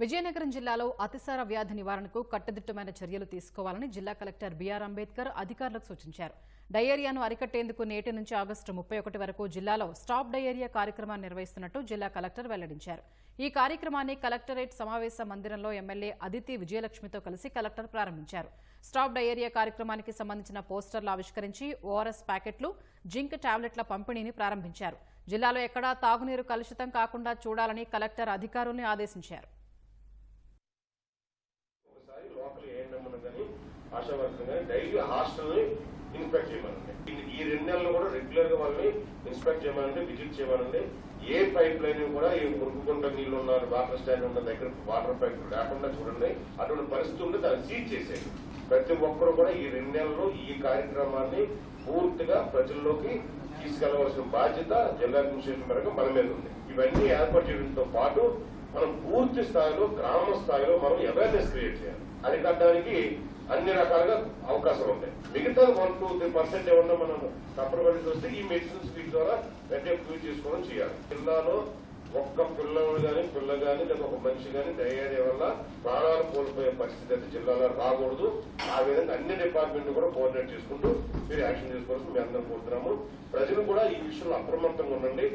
విజయనగరం జిల్లాలో అతిసార వ్యాధి నివారణకు కట్టుదిట్టమైన చర్యలు తీసుకోవాలని జిల్లా కలెక్టర్ బీఆర్ అంబేద్కర్ అధికారులకు సూచించారు. డయేరియాను అరికట్టేందుకు నేటి నుంచి ఆగస్టు ముప్పై ఒకటి వరకు జిల్లాలో స్టాప్ డయేరియా కార్యక్రమాన్ని నిర్వహిస్తున్నట్టు జిల్లా కలెక్టర్ వెల్లడించారు. ఈ కార్యక్రమాన్ని కలెక్టరేట్ సమావేశ మందిరంలో ఎమ్మెల్యే అదితి విజయలక్ష్మితో కలిసి కలెక్టర్ ప్రారంభించారు. స్టాప్ డయేరియా కార్యక్రమానికి సంబంధించిన పోస్టర్లు ఆవిష్కరించి ఓఆర్ఎస్ ప్యాకెట్లు జింక్ టాబ్లెట్ల పంపిణీని ప్రారంభించారు. జిల్లాలో ఎక్కడా తాగునీరు కలుషితం కాకుండా చూడాలని కలెక్టర్ అధికారుల్ని ఆదేశించారు. కానీ ఆశా డైలీ హాస్టల్ని ఇన్స్పెక్ట్ చేయమనండి. ఈ- ఈ రెండు నెలలు కూడా రెగ్యులర్గా వాళ్ళని ఇన్స్పెక్ట్ చేయమనండి విజిట్ చేయమనండి. ఏ పైప్ లైన్ కూడా ఈ మురుగుకుంట నీళ్ళు ఉన్నారు వాటర్ స్టాండ్ ఉన్న దగ్గర వాటర్ పైప్ లేకుండా చూడండి. అటువంటి పరిస్థితి ఉంటే దాన్ని సీజ్ చేసేది ప్రతి ఒక్కరు కూడా ఈ రెండు నెలలో ఈ కార్యక్రమాన్ని పూర్తిగా ప్రజల్లోకి తీసుకెళ్ళవలసిన బాధ్యత జిల్లా అడ్మినిస్ట్రేషన్ మేరకు మన మీద ఉంది. ఇవన్నీ ఏర్పాటు చేయడంతో పాటు మనం పూర్తి స్థాయిలో గ్రామ స్థాయిలో మనం అవేర్నెస్ క్రియేట్ చేయాలి. అరికట్టడానికి అన్ని రకాలుగా అవకాశాలు ఉంటాయి. మిగతా వన్ టూ త్రీ పర్సెంట్ ఏమన్నా మనం తప్పనిపడి వస్తే ఈ మెడిసిన్స్ వీటి ద్వారా వెంటనే ప్రూవ్ చేసుకోవడం చేయాలి. జిల్లాలో ఒక్క పిల్లలు కానీ పిల్ల కానీ లేదా ఒక మనిషి కానీ డయేరియా వల్ల ప్రాణాలు కోల్పోయే పరిస్థితి అయితే జిల్లాలో రాకూడదు. ఆ విధంగా అన్ని డిపార్ట్మెంట్ కూడా కోఆర్డినేట్ చేసుకుంటూ మీరు యాక్షన్ తీసుకోవాల్సి మేము అందరం కోరుతున్నాము. ప్రజలు కూడా ఈ విషయంలో అప్రమత్తంగా ఉండండి.